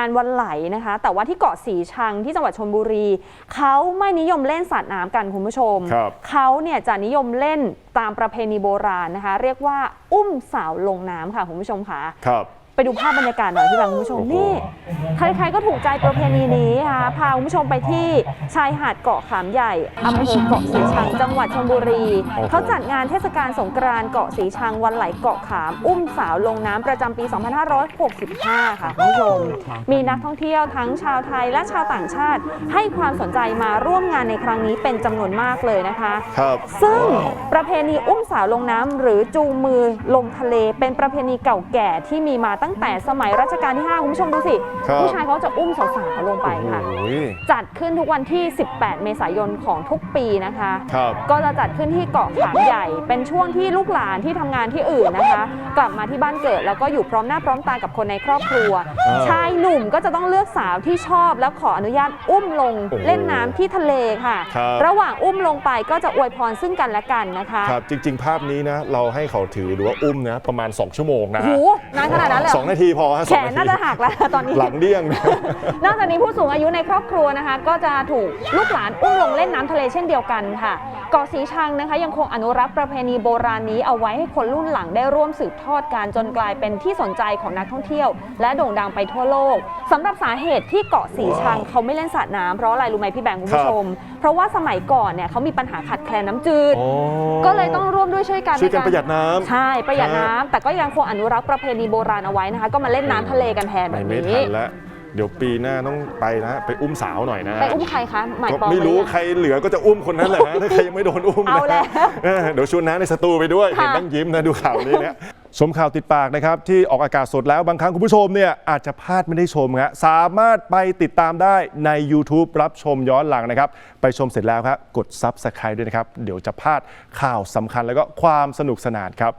งานวันไหลนะคะ แต่ว่าที่เกาะสีชังที่จังหวัดชลบุรีเขาไม่นิยมเล่นสาดน้ำกันคุณผู้ชม ครับเขาเนี่ยจะนิยมเล่นตามประเพณีโบราณนะคะ เรียกว่าอุ้มสาวลงน้ำค่ะคุณผู้ชมค่ะ ครับ ไปดูภาพบรรยากาศหน่อยพี่แบงค์คุณผู้ชมโอ้โหนี่ใครๆก็ถูกใจประเพณีนี้ค่ะพาคุณผู้ชมไปที่ชายหาดเกาะขามใหญ่อำเภอเกาะสีชังจังหวัดชลบุรี เขาจัดงานเทศกาลสงกรานต์เกาะสีชังวันไหลเกาะขาม อุ้มสาวลงน้ำประจำปี 2565 ค่ะคุณผู้ชม มีนักท่องเที่ยวทั้งชาวไทยและชาวต่างชาติ ให้ความสนใจมาร่วมงานในครั้งนี้เป็นจำนวนมากเลยนะคะครับซึ่งประเพณีอุ้มสาวลงน้ำหรือจูงมือลงทะเลเป็นประเพณีเก่าแก่ที่มีมาตั้งแต่สมัยรัชกาลที่ 5 คุณผู้ชมดูสิ ครับ ผู้ชายเขาจะอุ้มสาวๆลงไปค่ะ โอ้ยจัดขึ้นทุกวันที่ 18 เมษายนของทุกปีนะคะ ครับ ก็จะจัดขึ้นที่เกาะขามใหญ่ เป็นช่วงที่ลูกหลานที่ทำงานที่อื่นนะคะ กลับมาที่บ้านเกิดแล้วก็อยู่พร้อมหน้าพร้อมตากับคนในครอบครัว อ่าชายหนุ่มก็จะต้องเลือกสาวที่ชอบแล้วขออนุญาตอุ้มลงโอ้โหเล่นน้ำที่ทะเลค่ะครับระหว่างอุ้มลงไปก็จะอวยพรซึ่งกันและกันนะคะครับ จริง ๆ ภาพนี้นะ เราให้เขาถือหรือว่าอุ้มนะ ประมาณ 2 ชั่วโมงนะหูฮะนานขนาดนั้นเลยเหรสองนาทีพอฮะแขสองนทีน่าจะหักแล้วตอนนี้ หลังเดี้ยงนะ นอกจากนี้ผู้สูงอายุในครอบครัวนะคะ ก็จะถูกลูกหลานอุ้มลงเล่นน้ำทะเลเช่นเดียวกันค่ะ เกาะสีชังนะคะยังคงอนุรักษ์ประเพณีโบราณนี้เอาไว้ให้คนรุ่นหลังได้ร่วมสืบทอดการจนกลายเป็นที่สนใจของนักท่องเที่ยว และโด่งดังไปทั่วโลกสำหรับสาเหตุที่เกาะสีชังเขาไม่เล่นสาดน้ำเพราะอะไรรู้ไหมพี่แบงค์คุณผู้ชม เพราะว่าสมัยก่อนเนี่ยเขามีปัญหาขาดแคลนน้ำจืดอ๋อก็เลยต้องร่วมด้วยช่วยกันช่วยกันใประหยัดน้ำใช่ประหยัดฮะน้ำแต่ก็ยังคงอนุรักษ์ประเพณีโบราณเอาไว้นะคะ ก็มาเล่นน้ำทะเลกันแทนแบไม่บไม่ทันี้นแล้ว เดี๋ยวปีหน้าต้องไปนะไปอุ้มสาวหน่อยนะไปอุ้มใครคะหมายก็ปองไม่รู้หอยังใครเหลือก็จะอุ้มคนนั้นแหละฮะถ้าใครยังไม่โดนอุ้มนะเอาแล้วเออเดี๋ยวชวนน้าในสตูไปด้วยค่ะเห็นนั่งยิ้มนะดูข่าวนี้เนี่ยชมข่าวติดปากนะครับ ที่ออกอากาศสดแล้วบางครั้งคุณผู้ชมเนี่ยอาจจะพลาดไม่ได้ชมฮะสามารถไปติดตามได้ใน YouTube รับชมย้อนหลังนะครับ ไปชมเสร็จแล้วครับกด Subscribe ด้วยนะครับ เดี๋ยวจะพลาดข่าวสำคัญแล้วก็ความสนุกสนานครับ